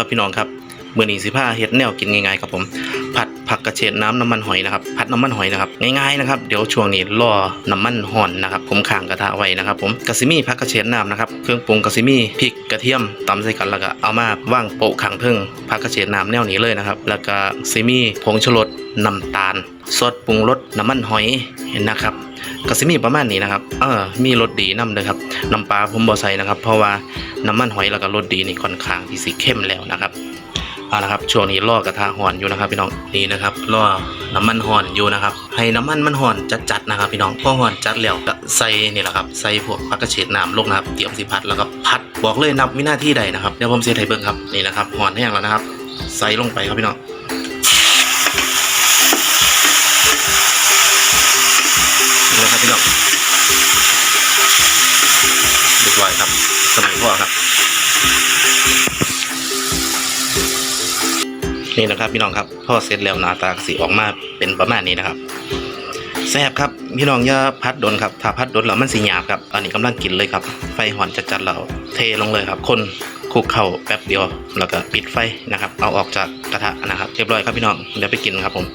ครับพี่น้องครับเมื้อนี้สิพาเฮ็ดแนวกินง่ายๆครับผมผัดผักกระเฉดน้ำน้ำมันหอยนะครับผัดน้ำมันหอยนะครับง่ายๆนะครับเดี๋ยวช่วงนี้รอน้ำมันห่อนนะครับผมข้างกระทะไว้นะครับผมกะซิมี่ผักกระเฉดน้ำนะครับเครื่องปรุงกะซิมี่พริกกระเทียมตำใส่กันแล้วก็เอามาว่างโปะข้างเทิงผักกระเฉดน้ำแนวนี้เลยนะครับแล้วก็ซิมี่ผงชูรสน้ำตาลซอสปรุงรสน้ำมันหอยนะครับก็สิมีประมาณนี้นะครับเออมีรสดีน้ำเลยครับน้ำปลาผมบ่ใส่นะครับ เพราะว่า น้ำมันหอยแล้วก็รสดีนี่ค่อนข้างที่สิเข้มแล้วนะครับเอาละครับช่วงนี้ล่อกระทะห่อนอยู่นะครับพี่น้องนี่นะครับล่อน้ำมันห่อนอยู่นะครับ ให้น้ำมันมันห่อนจัดๆนะครับ พี่น้องพอห่อนจัดแล้วก็ใส่นี่แหละครับใส่พวกผักกระเฉดน้ำลงนะครับเตรียมสิพัดแล้วก็พัดบอกเลยนับวินาทีใดนะครับเดี๋ยวผมเสียไทยเบิ้งครับนี่นะครับห่อนแห้งแล้วนะครับ ใส่ลงไปครับพี่น้องนี่นะครับพี่น้อง มัยพ่อครับ นี่นะครับพี่น้องครับพ่อเสร็จแล้วหน้าตาสีออกมาเป็นประมาณนี้นะครับแซ่บครับพี่น้องอย่าพัดโดนครับถ้าพัดโดนแล้วมันสีหยาบครับอันนี้กำลังกินเลยครับ ไฟหอนจัดๆแล้วเทลงเลยครับ คนคลุกเข้าแป๊บเดียวแล้วก็ปิดไฟนะครับ เอาออกจากกระทะนะครับเรียบร้อยครับพี่น้องเดี๋ยวไปกินครับผม